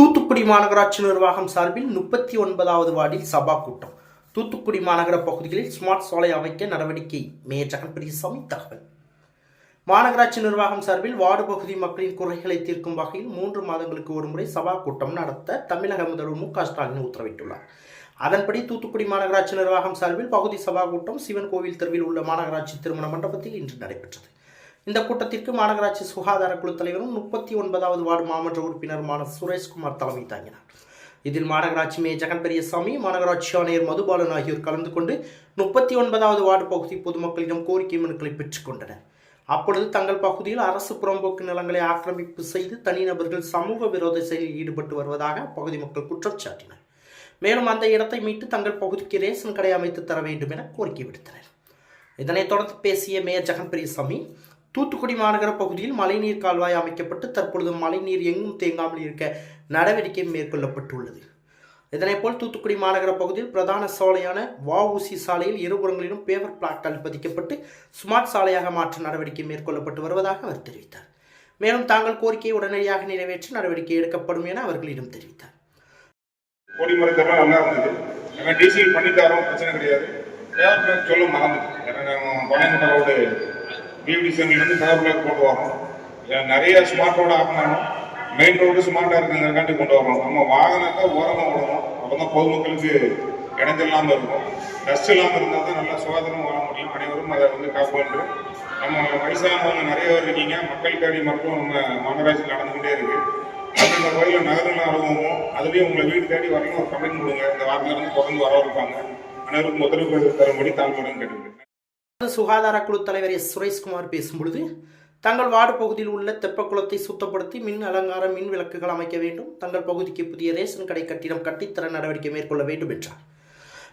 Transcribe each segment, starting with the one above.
தூத்துக்குடி மாநகராட்சி நிர்வாகம் சார்பில் முப்பத்தி ஒன்பதாவது வார்டில் சபா கூட்டம். தூத்துக்குடி மாநகர பகுதிகளில் ஸ்மார்ட் சாலை அமைக்க நடவடிக்கை. மேயர் ஜெகன் பெரியசாமி தகவல். மாநகராட்சி நிர்வாகம் சார்பில் வார்டு பகுதி மக்களின் குறைகளை தீர்க்கும் வகையில் மூன்று மாதங்களுக்கு ஒருமுறை சபா கூட்டம் நடத்த தமிழக முதல்வர் மு க ஸ்டாலின் உத்தரவிட்டுள்ளார். அதன்படி தூத்துக்குடி மாநகராட்சி நிர்வாகம் சார்பில் பகுதி சபா கூட்டம் சிவன் கோவில் தெருவில் உள்ள மாநகராட்சி திருமண மண்டபத்தில் இன்று நடைபெற்றது. இந்த கூட்டத்திற்கு மாநகராட்சி சுகாதார குழு தலைவரும் முப்பத்தி ஒன்பதாவது வார்டு மாமன்ற உறுப்பினருமான சுரேஷ்குமார் தலைமை தாங்கினார். இதில் மாநகராட்சி மேயர் ஜெகன் பெரியசாமி மாநகராட்சி ஆணையர் மதுபாலன் ஆகியோர் கலந்து கொண்டு முப்பத்தி ஒன்பதாவது வார்டு பகுதி பொதுமக்களிடம் கோரிக்கை மனுக்களை பெற்றுக்கொண்டனர் அப்பொழுது தங்கள் பகுதியில் அரசு புறம்போக்கு நிலங்களை ஆக்கிரமிப்பு செய்து தனிநபர்கள் சமூக விரோத செயலில் ஈடுபட்டு வருவதாக அப்பகுதி மக்கள் குற்றம் சாட்டினர் மேலும் அந்த இடத்தை மீட்டு தங்கள் பகுதிக்கு ரேஷன் கடை அமைத்து தர வேண்டும் என கோரிக்கை விடுத்தனர். இதனைத் தொடர்ந்து பேசிய மேயர் ஜெகன் பெரியசாமி தூத்துக்குடி மாநகர பகுதியில் மழைநீர் கால்வாய் அமைக்கப்பட்டு தற்பொழுது மழைநீர் எங்கும் தேங்காமல் இருக்க நடவடிக்கை மேற்கொள்ளப்பட்டுள்ளது. இதனைப்போல் தூத்துக்குடி மாநகர பகுதியில் பிரதான சாலையான வஉசி சாலையில் இருபுறங்களிலும் பேவர் பிளாக்கள் பதிக்கப்பட்டு ஸ்மார்ட் சாலையாக மாற்ற நடவடிக்கை மேற்கொள்ளப்பட்டு வருவதாக அவர் தெரிவித்தார். மேலும் தாங்கள் கோரிக்கையை உடனடியாக நிறைவேற்றி நடவடிக்கை எடுக்கப்படும் என அவர்களிடம் தெரிவித்தார். நல்லா இருந்தது. பண்ணி தரோம் பிரச்சனை கிடையாது. சொல்ல ஏன்னா ரோடு பியூட்டி சென்டர்லேருந்து பேவர் பிளாக் கொண்டு வரோம் நிறைய ஸ்மார்ட் ரோடு ஆக்கணும் மெயின் ரோடு ஸ்மார்ட்டாக இருக்குங்கிறக்காண்டி கொண்டு வரோம் நம்ம வாகனத்தை ஓரமாக விடணும். அப்போ தான் பொதுமக்களுக்கு இடைஞ்சல் இல்லாமல் இருக்கும். டஸ்ட் இல்லாமல் இருந்தால் தான் நல்லா சுகாதாரம் வாழ முடியும். அனைவரும் அதை வந்து காப்பாண்டு நம்ம வயசானவங்க நிறைய பேர் இருக்கீங்க. மக்கள் தேடி மட்டும் நம்ம மாநகராட்சியில் நடந்துகிட்டே இருக்கு. அந்தந்த கோயிலில் நகரில் அனுபவமும் அதுலேயும் உங்களை வீடு தேடி வரணும் ஒரு கம்ப்ளைண்ட் கொடுங்க. இந்த வாரத்துலேருந்து தொடர்ந்து வர இருப்பாங்க அனைவருக்கும் உத்தரவு தரும்படி தாழ்மையுடன் கேட்டுக்கிறேன் சுகாதார குழு தலைவர் எஸ் சுரேஷ்குமார் பேசும்பொழுது தங்கள் வார்டு பகுதியில் உள்ள தெப்பக்குளத்தை சுத்தப்படுத்தி மின் அலங்கார மின் விளக்குகள் அமைக்க வேண்டும். தங்கள் பகுதிக்கு புதிய ரேஷன் கடை கட்டிடம் கட்டித்தர நடவடிக்கை மேற்கொள்ள வேண்டும் என்றார்.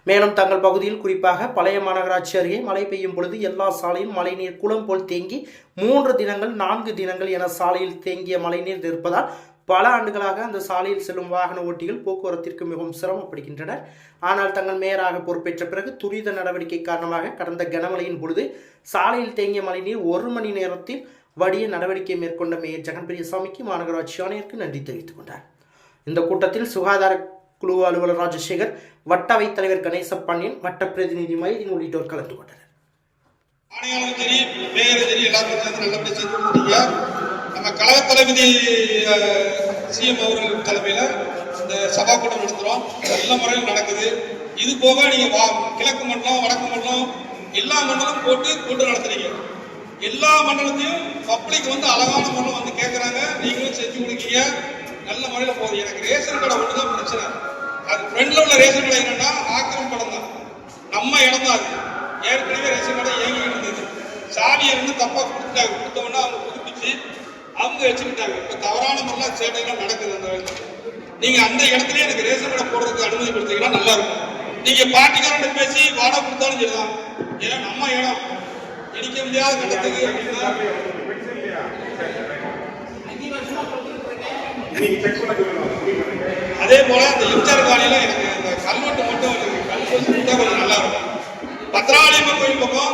மேலும் தங்கள் பகுதியில் குறிப்பாக பழைய மாநகராட்சி அருகே மழை பெய்யும் பொழுது எல்லா சாலையும் மழைநீர் குளம் போல் தேங்கி மூன்று தினங்கள் நான்கு தினங்கள் என சாலையில் தேங்கிய மழைநீர் இருப்பதால் பல ஆண்டுகளாக அந்த சாலையில் செல்லும் வாகன ஓட்டிகள் போக்குவரத்திற்கு மிகவும் சிரமப்படுகின்றனர். ஆனால் தங்கள் மேயராக பொறுப்பேற்ற பிறகு துரித நடவடிக்கை காரணமாக கடந்த கனமழையின் பொழுது சாலையில் தேங்கிய மழைநீர் ஒரு மணி நேரத்தில் வடிய நடவடிக்கை மேற்கொண்ட மேயர் ஜெகன் பெரியசாமிக்கு மாநகராட்சி ஆணையருக்கு நன்றி தெரிவித்துக் கொண்டார். இந்த கூட்டத்தில் சுகாதார குழு அலுவலர் ராஜசேகர் வட்ட அவைத் தலைவர் கணேச பாண்டியன் வட்ட பிரதிநிதி மைதீன் உள்ளிட்டோர் கலந்து கொண்டனர். நம்ம கழக தளபதி சிஎம் அவர்கள் தலைமையில் இந்த சபா கூட்டம் நடத்துகிறோம் நல்ல முறையில் நடக்குது. இது போக நீங்கள் வா கிழக்கு மண்டலம் வடக்கு மண்டலம் எல்லா மண்டலம் போட்டு கூட்டம் நடத்துறீங்க. எல்லா மண்டலத்தையும் பப்ளிக் வந்து அழகான முறையில் வந்து கேட்குறாங்க நீங்களும் செஞ்சு கொடுக்கீங்க. நல்ல முறையில் போகுது. எனக்கு ரேஷன் கடை ஒன்று தான் பிரச்சனை. அது ஃப்ரெண்டில் உள்ள ரேஷன் கடை என்னென்னா ஆக்கிரம் படம் தான். நம்ம இடம் தான் அது. ஏற்கனவே ரேஷன் கடை இயங்கிட்டு இருந்தது. சாவியை வந்து தப்பாக கொடுத்துட்டாங்க. கொடுத்தோம்னா அவங்க புதுப்பிச்சு அவங்க வச்சுக்கிட்டாங்க. இப்ப தவறான முறையில் சேட்டைகள் நடக்குது அந்த இடத்துல நீங்க அந்த இடத்துல எனக்கு ரேஷன் கடை போடுறதுக்கு அனுமதி கொடுத்தீங்கன்னா நல்லா இருக்கும். நீங்க பார்ட்டிக்காரன் பேசி வாடகை கொடுத்தாலும் சரிதான். ஏன்னா நம்ம இடம். இடிக்க முடியாத கட்டத்துக்கு அப்படின்னா அதே போல இந்த எம்ஜிஆர் காலையில எனக்கு இந்த கல்வெட்டு மட்டும் கல்வெட்டு கொஞ்சம் நல்லா இருக்கும். பத்ராளியம்மன் கோயில் பக்கம்